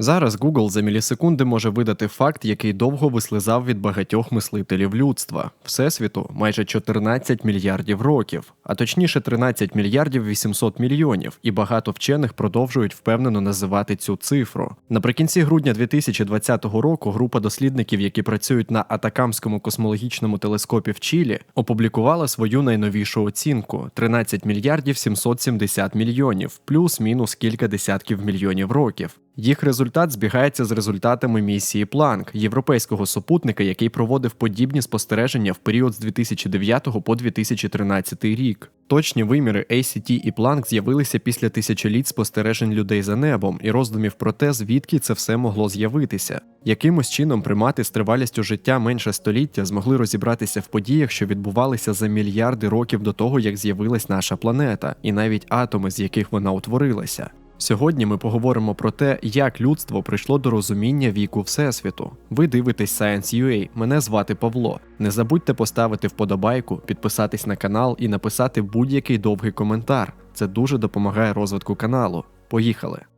Зараз Google за мілісекунди може видати факт, який довго вислизав від багатьох мислителів людства. Всесвіту майже 14 мільярдів років, а точніше 13 мільярдів 800 мільйонів, і багато вчених продовжують впевнено називати цю цифру. Наприкінці грудня 2020 року група дослідників, які працюють на Атакамському космологічному телескопі в Чилі, опублікувала свою найновішу оцінку 13 мільярдів 770 мільйонів, плюс-мінус кілька десятків мільйонів років. Їх результат збігається з результатами місії Планк, європейського супутника, який проводив подібні спостереження в період з 2009 по 2013 рік. Точні виміри ACT і Планк з'явилися після тисячоліть спостережень людей за небом і роздумів про те, звідки це все могло з'явитися. Якимось чином примати з тривалістю життя менше століття змогли розібратися в подіях, що відбувалися за мільярди років до того, як з'явилась наша планета, і навіть атоми, з яких вона утворилася. Сьогодні ми поговоримо про те, як людство прийшло до розуміння віку Всесвіту. Ви дивитесь Science.ua, мене звати Павло. Не забудьте поставити вподобайку, підписатись на канал і написати будь-який довгий коментар. Це дуже допомагає розвитку каналу. Поїхали!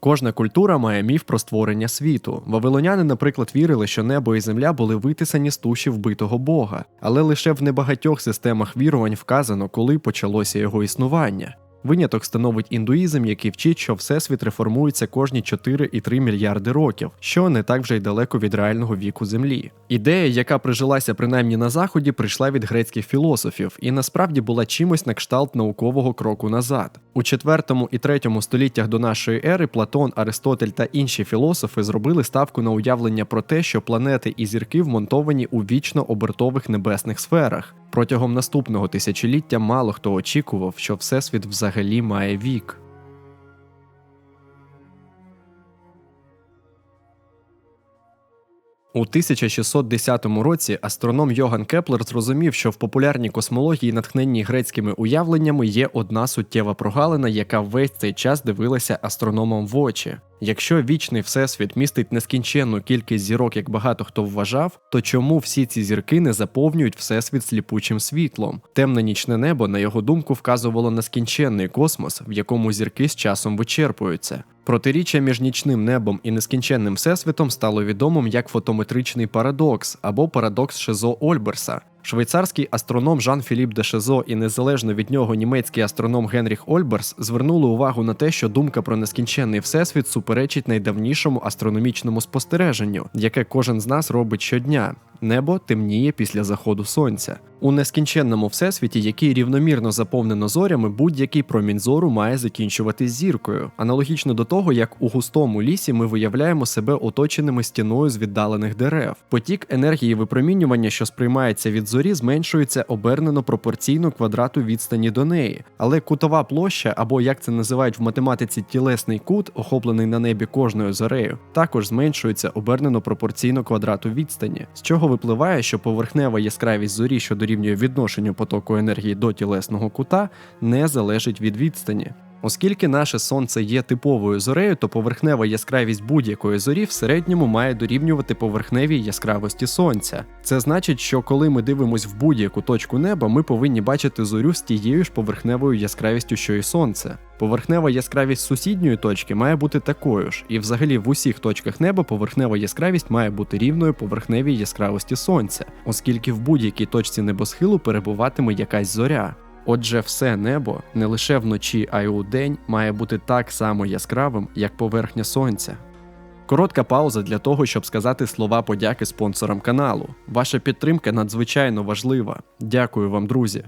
Кожна культура має міф про створення світу. Вавилоняни, наприклад, вірили, що небо і земля були витисані з туші вбитого Бога, але лише в небагатьох системах вірувань вказано, коли почалося його існування. Виняток становить індуїзм, який вчить, що всесвіт реформується кожні 4,3 мільярди років, що не так вже й далеко від реального віку Землі. Ідея, яка прижилася принаймні на заході, прийшла від грецьких філософів і насправді була чимось на кшталт наукового кроку назад. У 4 і 3 століттях до нашої ери Платон, Аристотель та інші філософи зробили ставку на уявлення про те, що планети і зірки вмонтовані у вічно обертових небесних сферах. Протягом наступного тисячоліття мало хто очікував, що Всесвіт взагалі має вік. У 1610 році астроном Йоган Кеплер зрозумів, що в популярній космології, натхненній грецькими уявленнями, є одна суттєва прогалина, яка весь цей час дивилася астрономам в очі. Якщо вічний всесвіт містить нескінченну кількість зірок, як багато хто вважав, то чому всі ці зірки не заповнюють всесвіт сліпучим світлом? Темне нічне небо, на його думку, вказувало нескінченний космос, в якому зірки з часом вичерпуються. Протиріччя між нічним небом і нескінченним всесвітом стало відомим як фотометричний парадокс або парадокс Шезо Ольберса. Швейцарський астроном Жан Філіп де Шезо і незалежно від нього німецький астроном Генріх Ольберс звернули увагу на те, що думка про нескінченний всесвіт суперечить найдавнішому астрономічному спостереженню, яке кожен з нас робить щодня. Небо темніє після заходу сонця. У нескінченному всесвіті, який рівномірно заповнено зорями, будь-який промінь зору має закінчуватись зіркою, аналогічно до того, як у густому лісі ми виявляємо себе оточеними стіною з віддалених дерев. Потік енергії випромінювання, що сприймається від зорі, зменшується обернено пропорційно квадрату відстані до неї. Але кутова площа, або як це називають в математиці тілесний кут, охоплений на небі кожною зорею, також зменшується обернено пропорційно квадрату відстані, з чого випливає, що поверхнева яскравість зорі, що дорівнює відношенню потоку енергії до тілесного кута, не залежить від відстані. Оскільки наше сонце є типовою зорею, то поверхнева яскравість будь-якої зорі в середньому має дорівнювати поверхневій яскравості сонця. Це значить, що коли ми дивимось в будь-яку точку неба, ми повинні бачити зорю з тією ж поверхневою яскравістю, що і сонце. Поверхнева яскравість сусідньої точки має бути такою ж, і взагалі в усіх точках неба поверхнева яскравість має бути рівною поверхневій яскравості сонця, оскільки в будь-якій точці небосхилу перебуватиме якась зоря. Отже, все небо не лише вночі, а й у день має бути так само яскравим, як поверхня сонця. Коротка пауза для того, щоб сказати слова подяки спонсорам каналу. Ваша підтримка надзвичайно важлива. Дякую вам, друзі.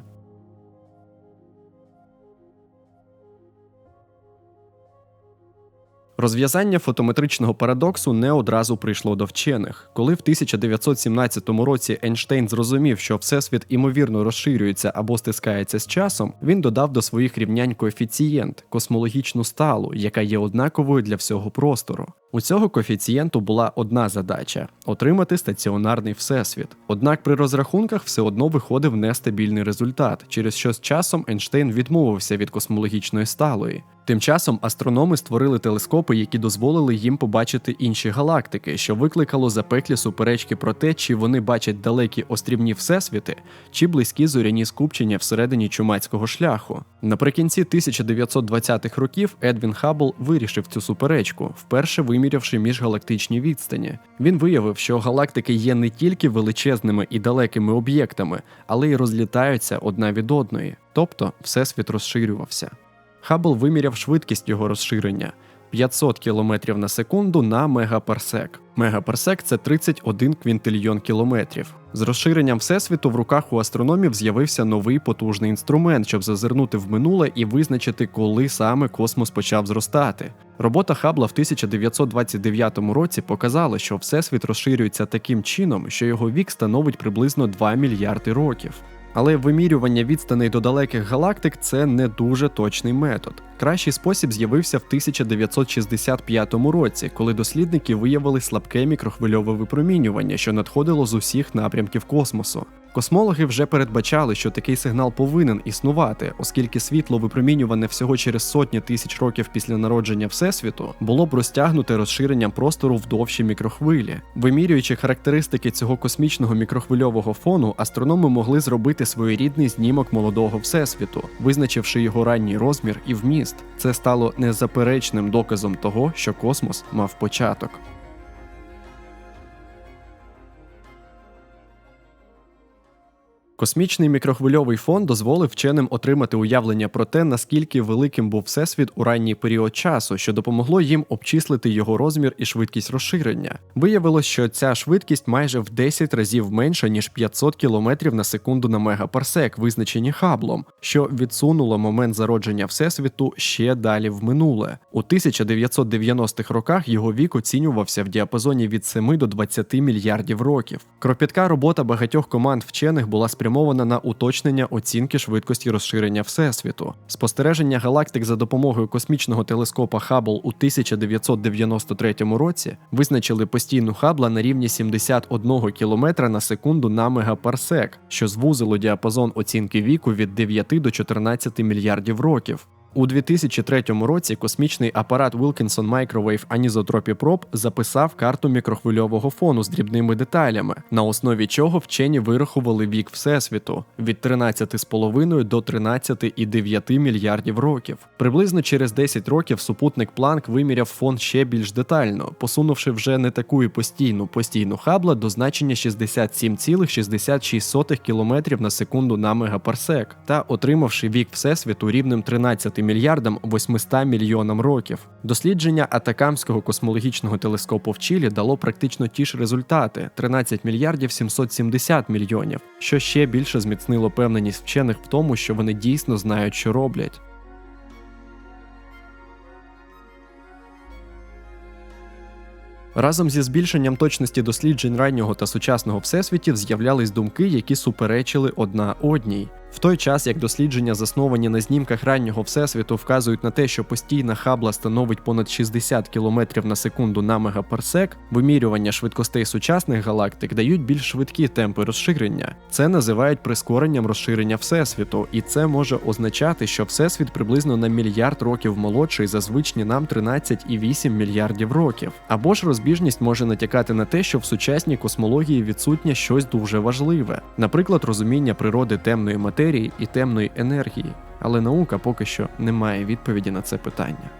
Розв'язання фотометричного парадоксу не одразу прийшло до вчених. Коли в 1917 році Ейнштейн зрозумів, що всесвіт імовірно розширюється або стискається з часом, він додав до своїх рівнянь коефіцієнт космологічну сталу, яка є однаковою для всього простору. У цього коефіцієнту була одна задача отримати стаціонарний всесвіт. Однак при розрахунках все одно виходив нестабільний результат, через що з часом Ейнштейн відмовився від космологічної сталої. Тим часом астрономи створили телескопи, які дозволили їм побачити інші галактики, що викликало запеклі суперечки про те, чи вони бачать далекі острівні всесвіти, чи близькі зоряні скупчення всередині чумацького шляху. Наприкінці 1920-х років Едвін Хаббл вирішив цю суперечку, вперше вимірявши міжгалактичні відстані. Він виявив, що галактики є не тільки величезними і далекими об'єктами, але й розлітаються одна від одної, тобто всесвіт розширювався. Хаббл виміряв швидкість його розширення 500 км на секунду на мегапарсек. Мегапарсек це 31 квінтильйон кілометрів. З розширенням всесвіту в руках у астрономів з'явився новий потужний інструмент, щоб зазирнути в минуле і визначити, коли саме космос почав зростати. Робота Хабла в 1929 році показала, що всесвіт розширюється таким чином, що його вік становить приблизно 2 мільярди років. Але вимірювання відстаней до далеких галактик це не дуже точний метод. Кращий спосіб з'явився в 1965 році, коли дослідники виявили слабке мікрохвильове випромінювання, що надходило з усіх напрямків космосу. Космологи вже передбачали, що такий сигнал повинен існувати, оскільки світло, випромінюване всього через сотні тисяч років після народження Всесвіту, було б розтягнуте розширенням простору в мікрохвилі. Вимірюючи характеристики цього космічного мікрохвильового фону, астрономи могли зробити своєрідний знімок молодого всесвіту, визначивши його ранній розмір і вміст. Це стало незаперечним доказом того, що космос мав початок. Космічний мікрохвильовий фон дозволив вченим отримати уявлення про те, наскільки великим був всесвіт у ранній період часу, що допомогло їм обчислити його розмір і швидкість розширення. Виявилось, що ця швидкість майже в 10 разів менша ніж 500 км на секунду на мегапарсек, визначені хаблом, що відсунуло момент зародження всесвіту ще далі в минуле. У 1990-х роках його вік оцінювався в діапазоні від 7 до 20 мільярдів років. Кропітка робота багатьох команд вчених була спрямована спрямована на уточнення оцінки швидкості розширення Всесвіту. Спостереження галактик за допомогою космічного телескопа Хаббл у 1993 році визначили постійну Хабла на рівні 71 км на секунду на мегапарсек, що звузило діапазон оцінки віку від 9 до 14 мільярдів років. У 2003 році космічний апарат Wilkinson Microwave Anisotropy Probe записав карту мікрохвильового фону з дрібними деталями, на основі чого вчені вирахували вік Всесвіту від 13,5 до 13,9 мільярдів років. Приблизно через 10 років супутник Планк виміряв фон ще більш детально, посунувши вже не таку і постійну постійну хабла до значення 67,66 км на секунду на мегапарсек та отримавши вік Всесвіту рівнем 13 мільярдам 800 мільйонам років. Дослідження Атакамського космологічного телескопу в Чилі дало практично ті ж результати 13 мільярдів 770 мільйонів, що ще більше зміцнило певненість вчених в тому, що вони дійсно знають, що роблять. Разом зі збільшенням точності досліджень раннього та сучасного всесвітів з'являлись думки, які суперечили одна одній. В той час, як дослідження, засновані на знімках раннього всесвіту, вказують на те, що постійна хабла становить понад 60 км на секунду на мегапарсек, вимірювання швидкостей сучасних галактик дають більш швидкі темпи розширення. Це називають прискоренням розширення всесвіту, і це може означати, що всесвіт приблизно на мільярд років молодший за звичні нам 13,8 мільярдів років. Або ж розбіжність може натякати на те, що в сучасній космології відсутнє щось дуже важливе, наприклад, розуміння природи темної матерії матерії і темної енергії, але наука поки що не має відповіді на це питання.